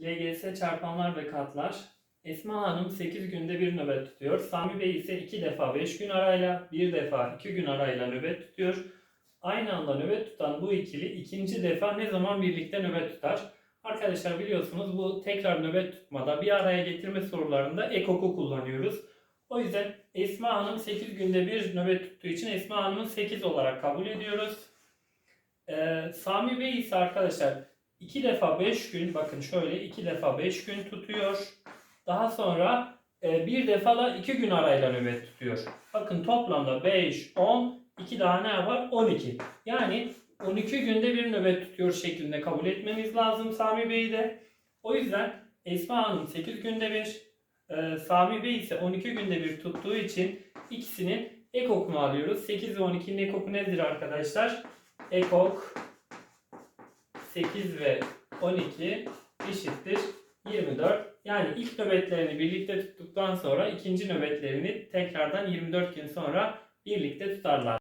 LGS çarpanlar ve katlar. Esma Hanım 8 günde bir nöbet tutuyor. Sami Bey ise 2 defa 5 gün arayla, 1 defa 2 gün arayla nöbet tutuyor. Aynı anda nöbet tutan bu ikili ikinci defa ne zaman birlikte nöbet tutar? Arkadaşlar biliyorsunuz bu tekrar nöbet tutmada bir araya getirme sorularında ek oku kullanıyoruz. O yüzden Esma Hanım 8 günde bir nöbet tuttuğu için Esma Hanım'ı 8 olarak kabul ediyoruz. Ee, Sami Bey ise arkadaşlar 2 defa 5 gün bakın şöyle 2 defa 5 gün tutuyor. Daha sonra e, bir defa da 2 gün arayla nöbet tutuyor. Bakın toplamda 5, 10, 2 daha ne yapar? 12. Yani 12 günde bir nöbet tutuyor şeklinde kabul etmemiz lazım Sami Bey'i de. O yüzden Esma Hanım 8 günde bir, e, Sami Bey ise 12 günde bir tuttuğu için ikisinin ek alıyoruz. 8 ve 12'nin ek oku nedir arkadaşlar? Ek ok 8 ve 12 eşittir 24. Yani ilk nöbetlerini birlikte tuttuktan sonra ikinci nöbetlerini tekrardan 24 gün sonra birlikte tutarlar.